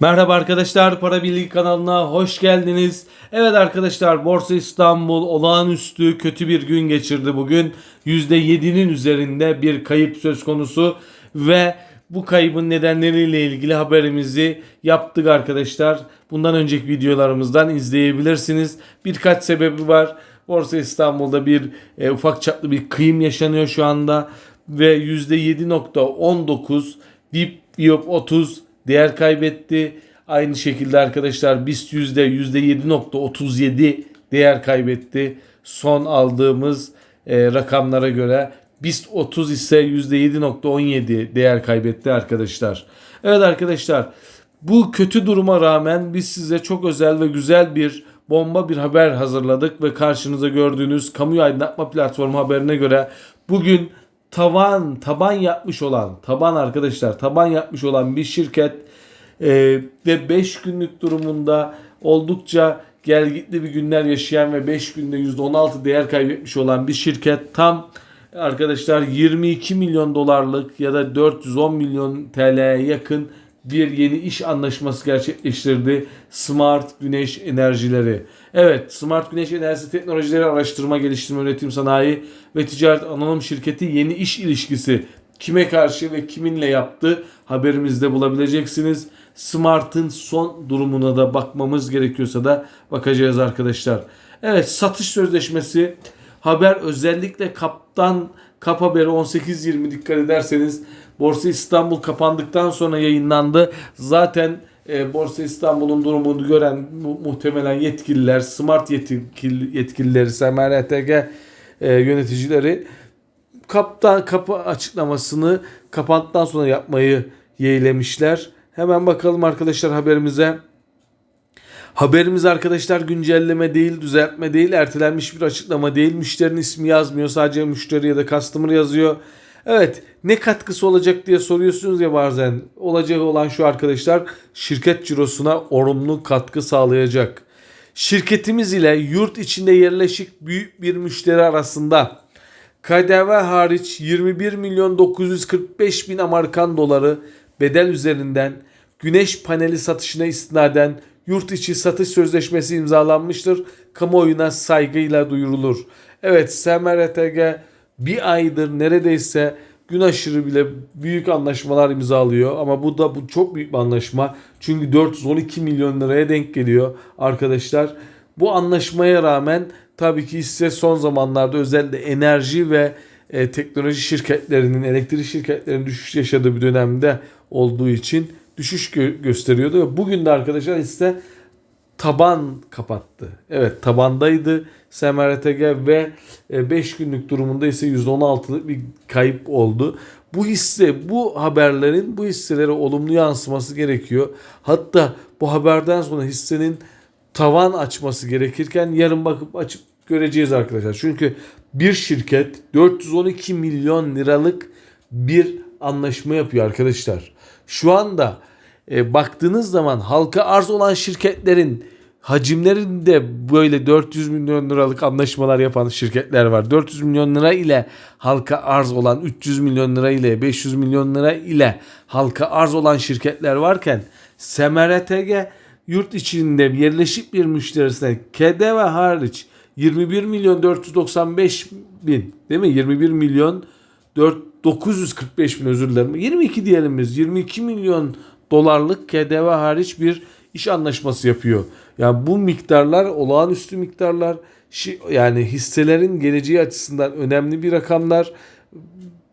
Merhaba arkadaşlar, Para Birliği kanalına hoş geldiniz. Evet arkadaşlar, Borsa İstanbul olağanüstü kötü bir gün geçirdi bugün. %7'nin üzerinde bir kayıp söz konusu ve bu kaybın nedenleriyle ilgili haberimizi yaptık arkadaşlar. Bundan önceki videolarımızdan izleyebilirsiniz. Birkaç sebebi var. Borsa İstanbul'da bir e, ufak çaplı bir kıyım yaşanıyor şu anda ve %7.19 Deep Biop 30 değer kaybetti. Aynı şekilde arkadaşlar BIST yüzde 7.37 değer kaybetti. Son aldığımız e, rakamlara göre BIST 30 ise %7.17 değer kaybetti arkadaşlar. Evet arkadaşlar bu kötü duruma rağmen biz size çok özel ve güzel bir bomba bir haber hazırladık ve karşınıza gördüğünüz kamuyu aydınlatma platformu haberine göre bugün tavan taban yapmış olan taban arkadaşlar taban yapmış olan bir şirket e, ve 5 günlük durumunda oldukça gelgitli bir günler yaşayan ve 5 günde %16 değer kaybetmiş olan bir şirket. Tam arkadaşlar 22 milyon dolarlık ya da 410 milyon TL'ye yakın bir yeni iş anlaşması gerçekleştirdi. Smart Güneş Enerjileri. Evet, Smart Güneş Enerjisi Teknolojileri Araştırma, Geliştirme, Üretim Sanayi ve Ticaret Anonim Şirketi yeni iş ilişkisi kime karşı ve kiminle yaptı haberimizde bulabileceksiniz. Smart'ın son durumuna da bakmamız gerekiyorsa da bakacağız arkadaşlar. Evet, satış sözleşmesi haber özellikle kaptan kap haberi 18.20 dikkat ederseniz Borsa İstanbul kapandıktan sonra yayınlandı. Zaten e, Borsa İstanbul'un durumunu gören mu- muhtemelen yetkililer, smart yetkil, yetkilileri, SMRTG e, yöneticileri kaptan kapı açıklamasını kapandıktan sonra yapmayı yeğlemişler. Hemen bakalım arkadaşlar haberimize. Haberimiz arkadaşlar güncelleme değil, düzeltme değil, ertelenmiş bir açıklama değil. Müşterinin ismi yazmıyor. Sadece müşteri ya da customer yazıyor. Evet ne katkısı olacak diye soruyorsunuz ya bazen. Olacak olan şu arkadaşlar şirket cirosuna olumlu katkı sağlayacak. Şirketimiz ile yurt içinde yerleşik büyük bir müşteri arasında KDV hariç 21 milyon 945 bin Amerikan doları bedel üzerinden güneş paneli satışına istinaden yurt içi satış sözleşmesi imzalanmıştır. Kamuoyuna saygıyla duyurulur. Evet SMRTG bir aydır neredeyse gün aşırı bile büyük anlaşmalar imzalıyor. Ama bu da bu çok büyük bir anlaşma. Çünkü 412 milyon liraya denk geliyor arkadaşlar. Bu anlaşmaya rağmen tabii ki hisse son zamanlarda özellikle enerji ve e, teknoloji şirketlerinin, elektrik şirketlerinin düşüş yaşadığı bir dönemde olduğu için düşüş gö- gösteriyordu. Ve bugün de arkadaşlar hisse taban kapattı. Evet tabandaydı SMRTG ve 5 günlük durumunda ise %16'lık bir kayıp oldu. Bu hisse bu haberlerin bu hisselere olumlu yansıması gerekiyor. Hatta bu haberden sonra hissenin tavan açması gerekirken yarın bakıp açıp göreceğiz arkadaşlar. Çünkü bir şirket 412 milyon liralık bir anlaşma yapıyor arkadaşlar. Şu anda e, baktığınız zaman halka arz olan şirketlerin hacimlerinde böyle 400 milyon liralık anlaşmalar yapan şirketler var. 400 milyon lira ile halka arz olan 300 milyon lira ile 500 milyon lira ile halka arz olan şirketler varken SMRTG yurt içinde yerleşik bir müşterisine KDV hariç 21 milyon 495 bin değil mi? 21 milyon 4 945 bin özür dilerim. 22 diyelim biz. 22 milyon dolarlık KDV hariç bir iş anlaşması yapıyor. Yani bu miktarlar olağanüstü miktarlar. Yani hisselerin geleceği açısından önemli bir rakamlar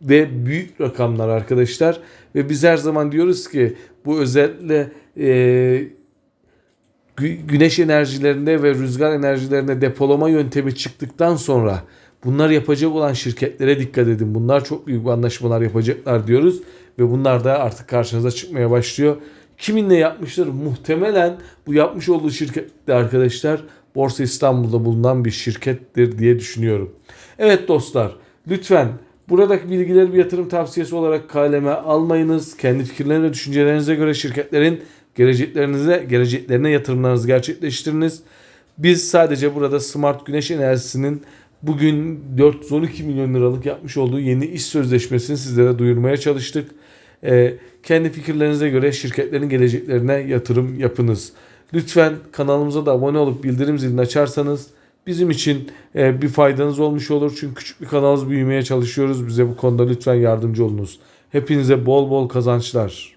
ve büyük rakamlar arkadaşlar. Ve biz her zaman diyoruz ki bu özellikle e, gü- güneş enerjilerinde ve rüzgar enerjilerinde depolama yöntemi çıktıktan sonra bunlar yapacak olan şirketlere dikkat edin. Bunlar çok büyük anlaşmalar yapacaklar diyoruz ve bunlar da artık karşınıza çıkmaya başlıyor. Kiminle yapmıştır? Muhtemelen bu yapmış olduğu şirket de arkadaşlar Borsa İstanbul'da bulunan bir şirkettir diye düşünüyorum. Evet dostlar lütfen buradaki bilgileri bir yatırım tavsiyesi olarak kaleme almayınız. Kendi fikirlerine ve düşüncelerinize göre şirketlerin geleceklerinize, geleceklerine yatırımlarınızı gerçekleştiriniz. Biz sadece burada Smart Güneş Enerjisi'nin bugün 412 milyon liralık yapmış olduğu yeni iş sözleşmesini sizlere duyurmaya çalıştık. e, kendi fikirlerinize göre şirketlerin geleceklerine yatırım yapınız. Lütfen kanalımıza da abone olup bildirim zilini açarsanız bizim için e, bir faydanız olmuş olur. Çünkü küçük bir kanalız büyümeye çalışıyoruz. Bize bu konuda lütfen yardımcı olunuz. Hepinize bol bol kazançlar.